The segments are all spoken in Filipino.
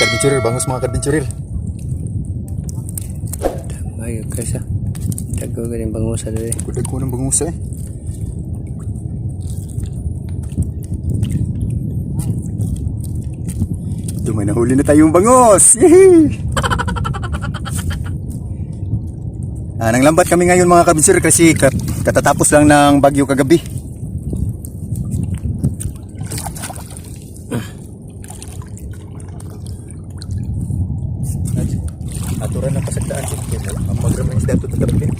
Kadventurer, bangus mga kadventurer. Ayo guys ah. Tago galing bangusa dali. Kudag ko ng bangus eh. Ito may nahuli na tayong bangus. Yehey! Ah, nang lambat kami ngayon mga kabinser kasi kat katatapos lang ng bagyo kagabi. Aturan ng pasagdaan dito. Ang magramang isda ito tatarap din.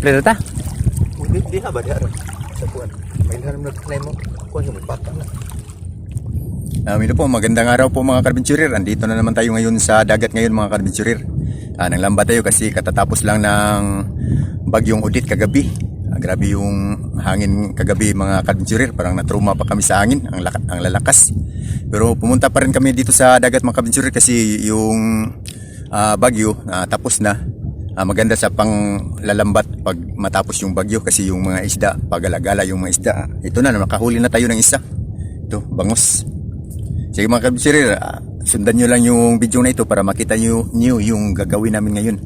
Na ta? Hindi, di ha ba di ara sa kuan. May hanam na kanay mo. Kuan yung magpata na. Mino po, magandang araw po mga karbinsurir. Andito na naman tayo ngayon sa dagat ngayon mga karbinsurir. Ah, nang lamba tayo kasi katatapos lang ng bagyong udit kagabi. Ah, grabe yung hangin kagabi mga karbinsurir. Parang natruma pa kami sa hangin, ang, laka- ang lalakas. Pero pumunta pa rin kami dito sa dagat mga karbinsurir kasi yung ah, bagyo ah, tapos na. Ah, maganda sa panglalambat pag matapos yung bagyo kasi yung mga isda, pagalagala yung mga isda. Ito na, nakahuli na tayo ng isa. Ito, bangus. Sige mga kabisirir, ah, sundan nyo lang yung video na ito para makita nyo, nyo yung gagawin namin ngayon.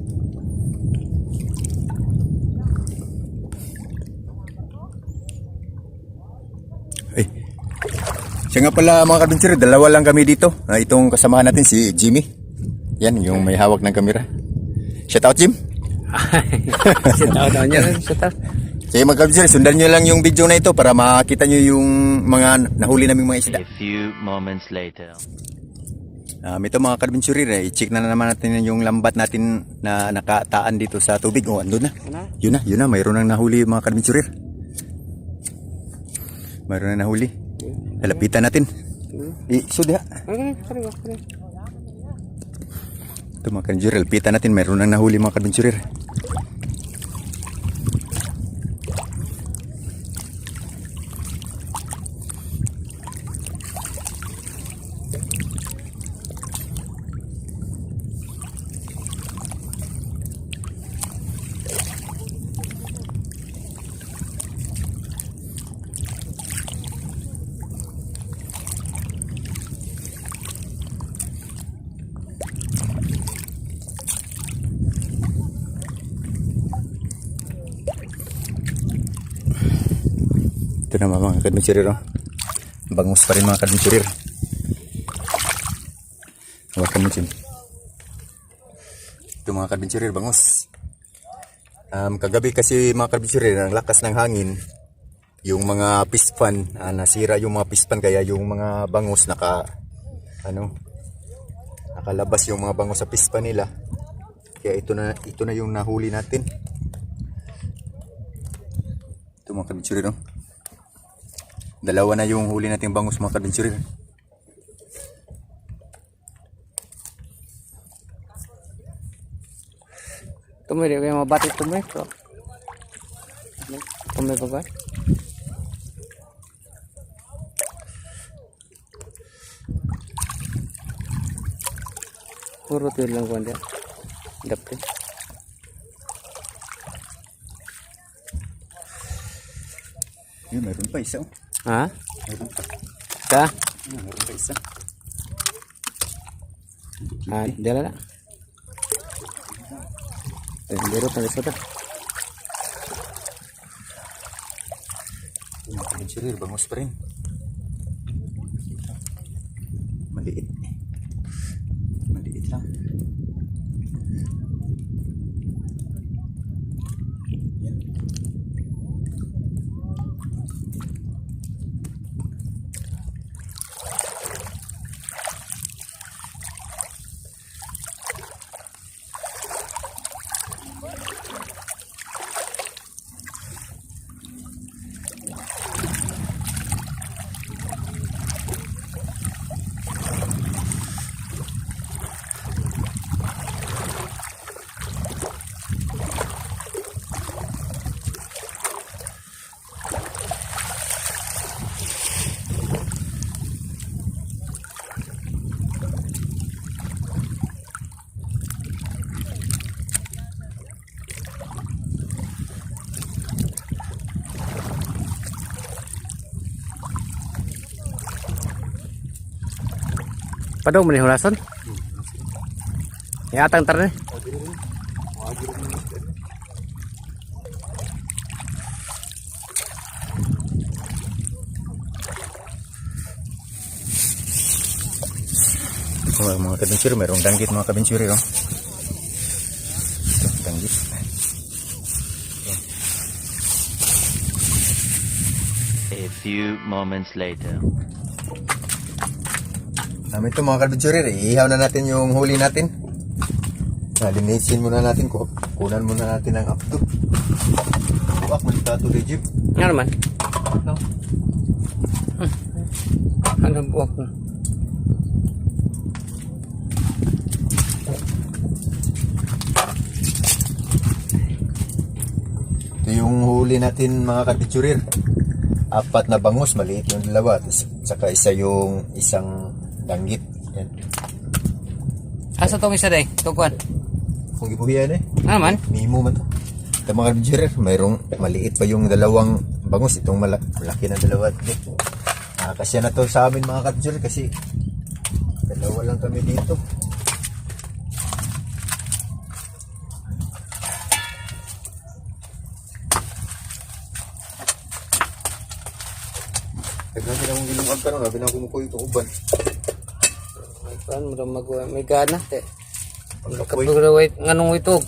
Ay. Siya nga pala mga kabisirir, dalawa lang kami dito. Ah, itong kasamahan natin si Jimmy. Yan, yung may hawak ng kamera. Shout out Jim. Sa tao daw niya. Sa tao. Sige mga kabisirir, sundan nyo lang yung video na ito para makita nyo yung mga nahuli naming mga isda. A few moments later. Um, ito mga karbinsurir, eh, i-check na naman natin yung lambat natin na nakataan dito sa tubig. Oh, andun na. Yun na, yun na. Mayroon nang nahuli mga karbinsurir. Mayroon na nahuli. Lalapitan natin. I, so diha. Okay. Ito mga karbinsurir, lapitan natin. Mayroon nang nahuli mga karbinsurir. Naman mga kadventurer. Oh. Bangus pa rin mga kadventurer. Hawakan mo. Ito mga kadventurer, bangus. Um, kagabi kasi mga kadventurer, ang lakas ng hangin, yung mga pispan, ah, nasira yung mga pispan kaya yung mga bangus naka ano nakalabas yung mga bangus sa pispan nila. Kaya ito na ito na yung nahuli natin. Ito mga kadventurer, no? Dalawa na yung huli nating bangus mga kadventurer. Tumay di kayo mabati tumay. Bro. Tumay pa ba? Puro tuyo lang ko dia. Dapat. Yun, meron pa isa. oh. Ha? Meron pa. Ka? Yun, meron pa isa. Ah, dala na. Eh, biro pa sa ta. Yung mga kadventurer, bangus pa rin. Maliit. Maliit lang. Padaw mo ni hulason? Iatang tar ni. Oh, mga kabinsyuri, mayroong danggit mga kabinsyuri, no? Ito, danggit. A few moments later. Namin ito mga kabinsyuri, iihaw na natin yung huli natin. Nalinisin muna natin, ku- kunan muna natin ang updo. Buwak, malitato legit. Nga naman. No? Ano buwak mo? Ito yung huli natin mga kabitsurir. Apat na bangus, maliit yung dalawa. Saka isa yung isang danggit. Yan. Asa tong isa day? Tukuan. Kung gibuhiyan eh. Nga naman. Mimo man to. Ito mga kabitsurir, mayroong maliit pa yung dalawang bangus. Itong mala- malaki na dalawa. Nakakasya na to sa amin mga kabitsurir kasi dalawa lang kami dito. Tagnan sila mong gilungag ka ron, na kumukuha ito uban. Kuan mo mag may gana te. Kapag wait nganong itog.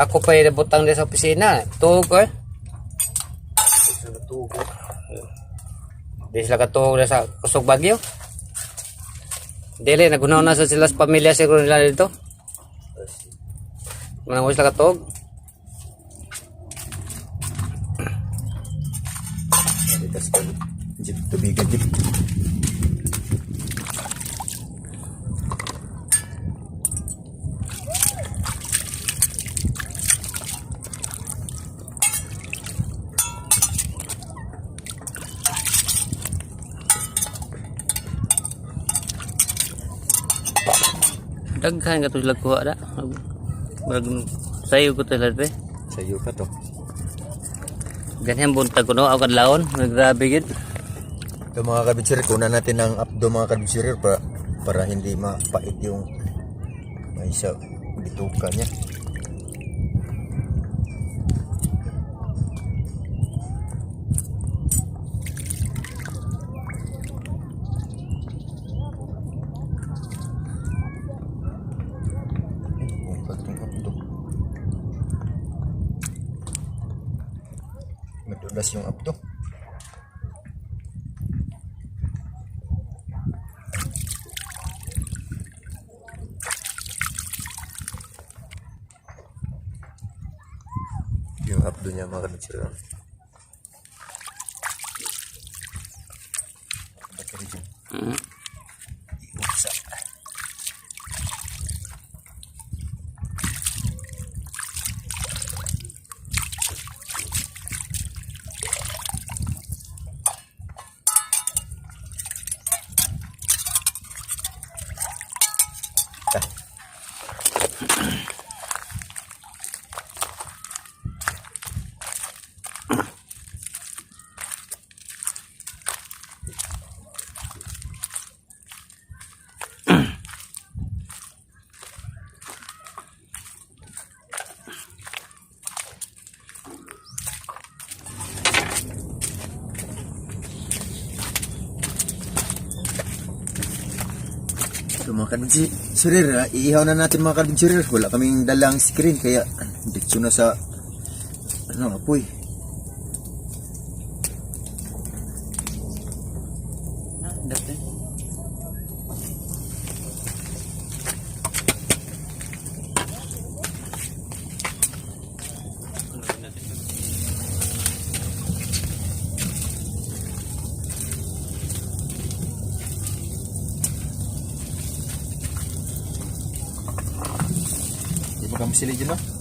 Ako pa yung butang sa opisina. Tug eh. Di sila katulog na sa kusog bagyo. Dili, nagunaw na sa sila sa pamilya siguro nila dito. Manang sila katulog. Litas ka. Jeep, tubigan jeep. Daghan ka to sila kuha da. Mag sayo ko to sila pe. Sa'yo ka to. Ganyan buntag ko no, ako kadlaon. Grabe gid. Ito mga kabitsir, kunan natin ng updo mga kabitsir para, para hindi mapait yung may isa bituka niya. Bungkag tong updo. Madulas yung updo. yung updo niya mga kabitsir. Mga kadinsirir, ah, iihaw na natin mga kadinsirir. Wala kaming dalang screen kaya dito na sa ano apoy. Di ba kami sila dyan no?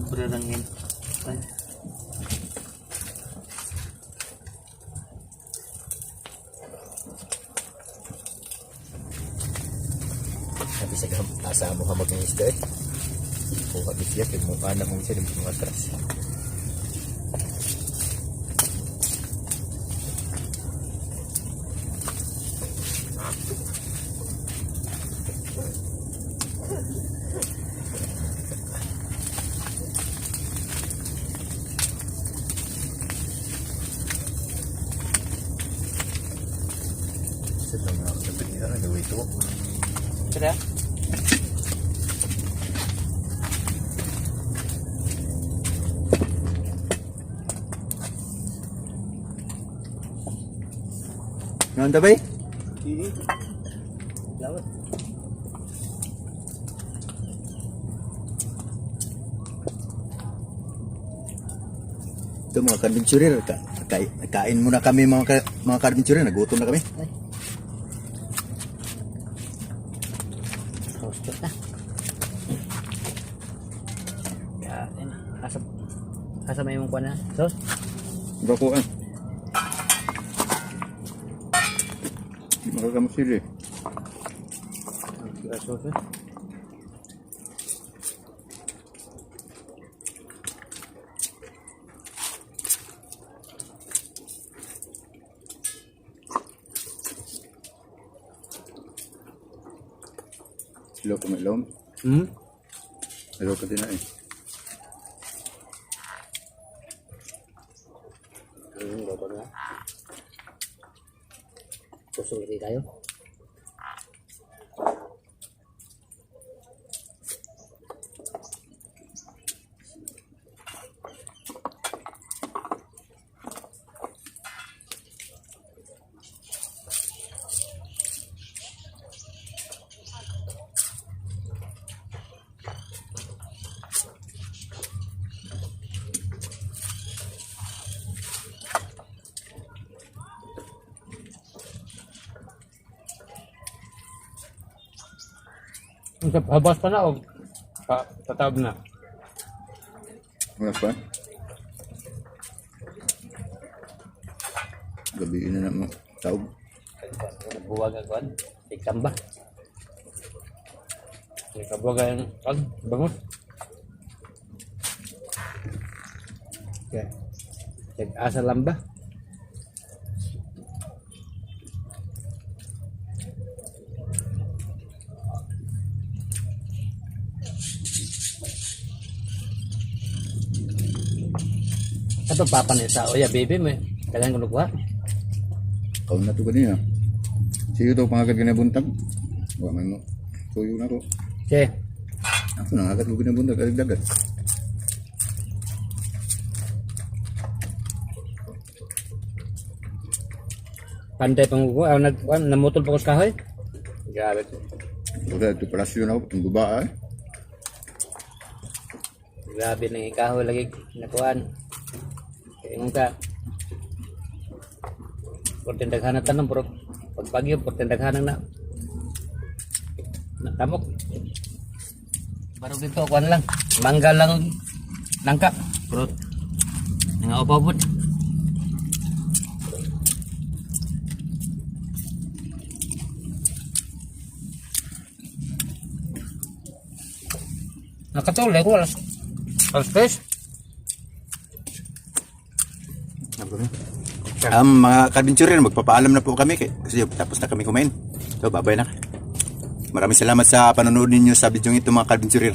Sobra lang yan. Ay. Sabi sa gam, nasa mo ka mag-isda eh. Kuha bisya, kaya mukha na mong isa, di mo atras. Sa mga kapatid ito. Kira? Nanda ba eh? Lawat. Ito mga kadventurer, ka, kain, muna kami mga, ka, mga kadventurer, nagutom na kami. Roasted na. Kain. Asa, kuha na? Sos? Bakuan. Makakamasili. Sos eh. Silo ko may ilom. Hmm? Silo ko din na eh. Hmm, bago na. Kusog rin tayo. Habas pa na o pa, tatab na? Wala pa. Gabi na na mo. Taog. Buwag ang kuan. Ikam ba? Ikabuwag ang pag bangon. Okay. Asa lang ba? Ito papa ni sa oya baby mo. Kailangan ko nagwa. Kaun na to ganyan. Sige to pangagad ka na buntag. Wala man mo. Tuyo na ko. Okay. Ako nang agad ko ginabuntag. Dagat. Pantay pang ko, ah, nag ah, namutol pa ko sa kahoy. Grabe to. Wala ito palasyo na ako. Itong baba eh. Grabe na yung kahoy lagi nakuan. Mo ka. Porten daghanan tanong pero pag bagyo porten daghanan na. Natamok. Baru dito kuan lang. Mangga lang nangka. Pero nga upabot. Nakatulay ko alas. Alas tres. Um, mga kadventurer, magpapaalam na po kami kasi tapos na kami kumain. So, babay na. Maraming salamat sa panonood ninyo sa video ito mga kadventurer.